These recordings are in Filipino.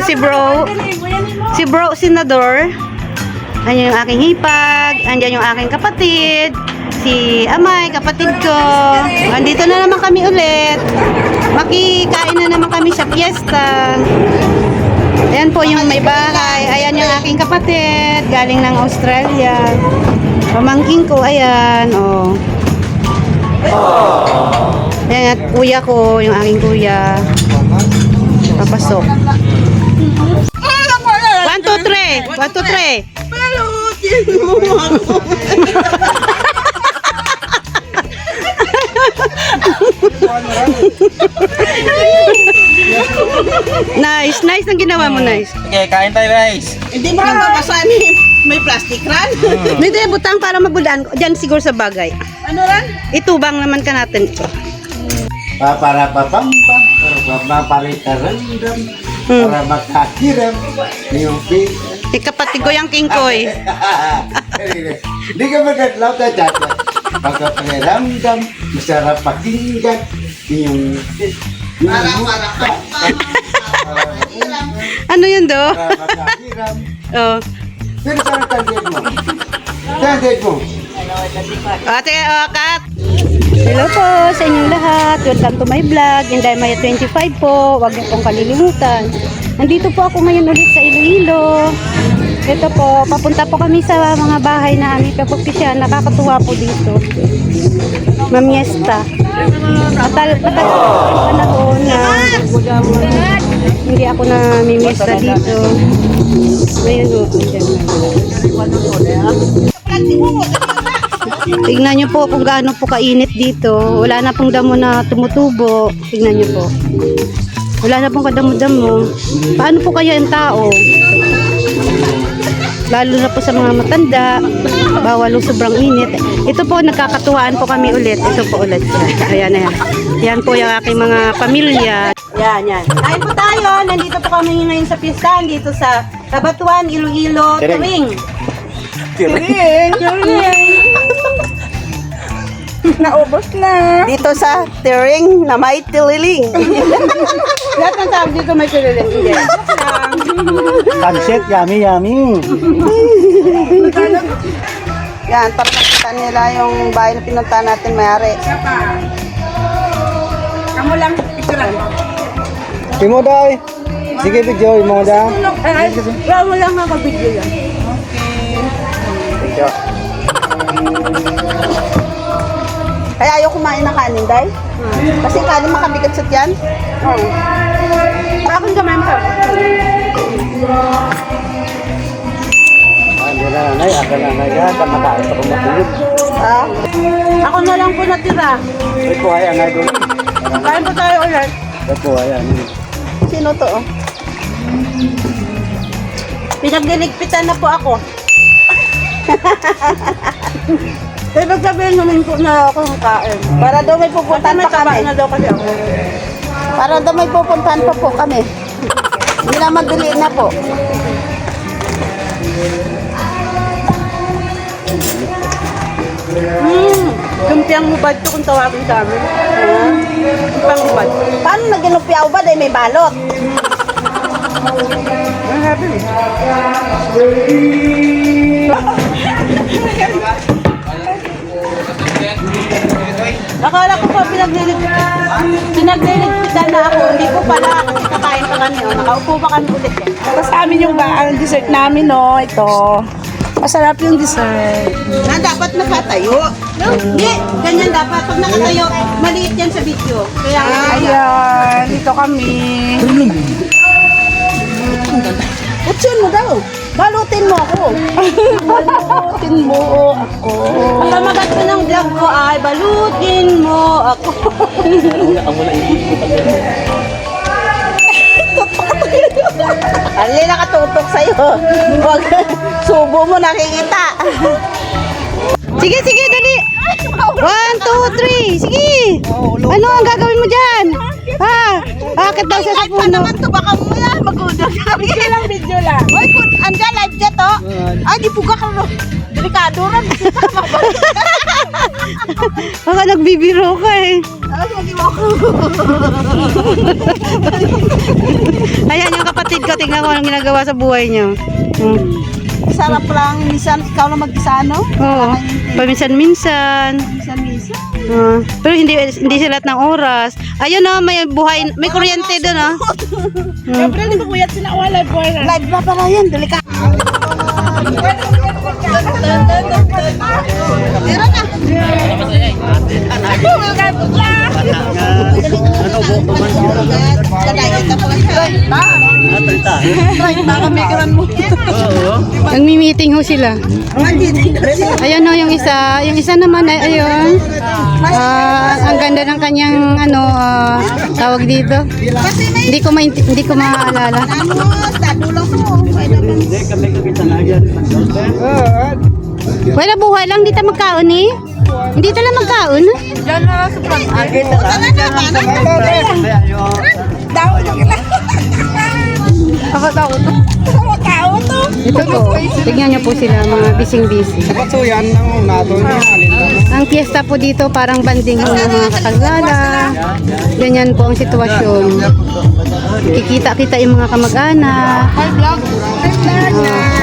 Ito si bro. Si bro, senador. Ayan yung aking hipag. Andyan yung aking kapatid. Si Amay, kapatid ko. Andito na naman kami ulit. Makikain na naman kami sa fiesta. Ayan po yung may bahay. Ayan yung aking kapatid. Galing ng Australia. Pamangking ko, ayan. Oh. Ayan, at kuya ko, yung aking kuya. Papasok. One, two, three. One, two, three. Nice, nice ang ginawa mo, nice. Okay, kain tayo guys. Hindi mo mapasanin. May plastic ran. May tayo butang para mabulaan ko. Diyan siguro sa bagay. ano ran? Itubang naman ka natin ito. Pa- para papam pam para maparitaramdam Hmm. Para makahiram yung pin Ikapatid ko yung king koy. Hindi ka magaglaw na dyan. Pagkapakiramdam, masarap pakinggan yung Para, para, para. Ano yun do? para makahiram. Oh. Pero saan ang tandem mo? Tandem mo. Ate, oh, Kat. Hello po sa inyong lahat. Welcome to my vlog. Inday Maya 25 po. Huwag niyo pong kalilimutan. Nandito po ako ngayon ulit sa Iloilo. Ito po, papunta po kami sa mga bahay na aming kapupisyan. Nakakatuwa po dito. Mamiesta. Matal, matal panahon na hindi ako na mimiesta dito. Ngayon oh, dyan Tignan nyo po kung gaano po kainit dito. Wala na pong damo na tumutubo. Tignan nyo po. Wala na pong kadamo-damo. Paano po kaya ang tao? Lalo na po sa mga matanda. Bawal yung sobrang init. Ito po, nagkakatuwaan po kami ulit. Ito po ulit. Ayan, ayan. Yan po yung aking mga pamilya. Yan, yan. Kain po tayo. Nandito po kami ngayon sa pistahan dito sa Tabatuan, Iloilo, Tuwing. Tiring. Naubos na. Dito sa Tering na may tililing. Lahat ng tawag dito may tililing. Hindi. Sunset, yummy, yummy. Yan, para makita nila yung bahay na pinunta natin mayari. Kamu lang. Picture lang. Imo day. Sige, video mo da. Wala mo lang ako video yan. Kaya ayaw kumain ng kanin, day. Kasi kanin makabigat sa tiyan. Oo. Bakit ka ma'am Ano na nanay, ako na nanay, kamataas ako matulog. Ha? Ako na lang po natira. Ay po, ayan, ay doon. Kain po tayo ulit. Ay po, ayan. Sino to? oh? Pinagliligpitan na po ako. Ibig sabihin namin po na ako ng kain. Para daw may pupuntahan pa kami. na daw kasi ako. Para daw may pupuntahan pa po kami. Hindi na madali na po. Hmm, lumpiang hubad to kung tawagin sa amin. Lumpiang hubad. Paano naging lumpia hubad ay may balot? Ang happy. Akala ko pa pinagliligpitan. Pinagliligpitan na ako. Hindi ko pala kakain pa kami. Oh. Nakaupo pa kami ulit eh. Tapos amin yung ba, ang dessert namin, no? Ito. Masarap yung dessert. Na dapat nakatayo. Hindi, ganyan dapat. Pag nakatayo, maliit yan sa video. Kaya Ayan, dito kami. Utsin mo daw. Mo ako. balutin mo ako. Ang pamagat ko ng vlog ko ay balutin mo ako. Alin nakatutok sa'yo. Huwag, subo mo nakikita. Sige, sige, dali. One, two, three. Sige. Ano ang gagawin mo dyan? Ha? Bakit daw sa puno? to, baka mo yan. Video lang, video lang. Jet to. Ay, di puga ka no. Delikado ran. Baka nagbibiro ka eh. Ayan yung kapatid ko, tingnan ko anong ginagawa sa buhay niyo. Hmm. Sarap lang. Minsan, ikaw lang mag-isa, no? Oo. Paminsan-minsan. Minsan-minsan. Ah, pero hindi hindi sila lahat ng oras. Ayun oh, may buhay, may kuryente doon oh. Hmm. Siyempre, hindi ko kuyat sinawala, boy. Live na pala yan. Delikado. Meron na. Nagmi-meeting ho sila. Ayun no, yung isa, yung isa naman ay ayun. Ah, ang ganda ng kanyang ano ah, tawag dito. Hindi ko ma hindi ko maalala. Wala buhay lang dito magkaon eh. Hindi tala magkaon. Daw yung ila. Nakatawa to. Nakatawa to. Ito po. Tignan niyo po sila mga bising-busy. Dapat so yan ang nato niya. Lang. Ang piyesta po dito parang banding ng mga kakagala. Ganyan po ang sitwasyon. Kikita-kita yung mga kamag-anak. Hi, vlog. Hi, vlog.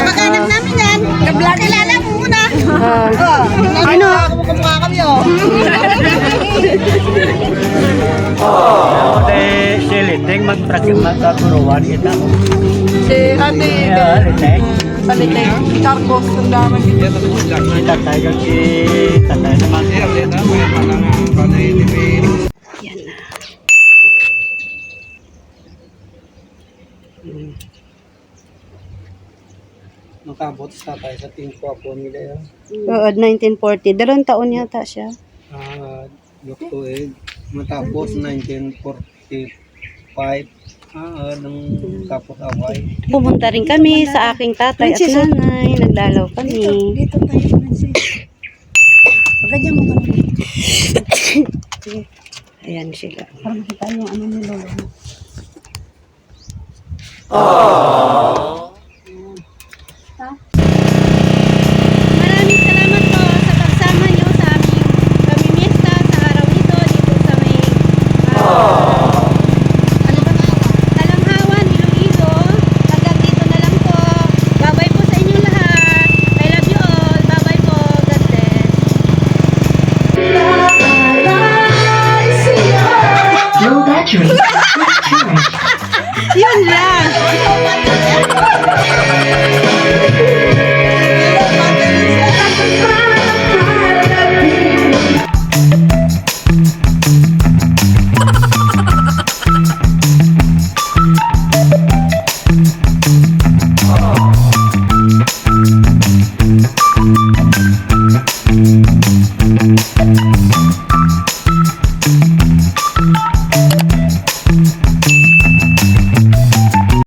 Mag-anak namin yan. Ka-vlog. Kilala Ah, ano? Kumukha kami, oh. Ode siliting magprakit magkaguruan kita. Si Ate Ya, liting. Salite. Cargos. Ang dami. Kita tayo si tatay naman. Nakabot sa tayo sa team ko po nila yan. Oo, 1940. Dalawang taon yata siya. Ah, Dr. Ed. Matapos 1945. Ah, nang tapos away. Pumunta rin kami sa aking tatay at nanay. Naglalaw kami. Dito tayo, Francis. Ganyan mo kami. Ayan sila. Para makita yung ano ni Lolo. Maraming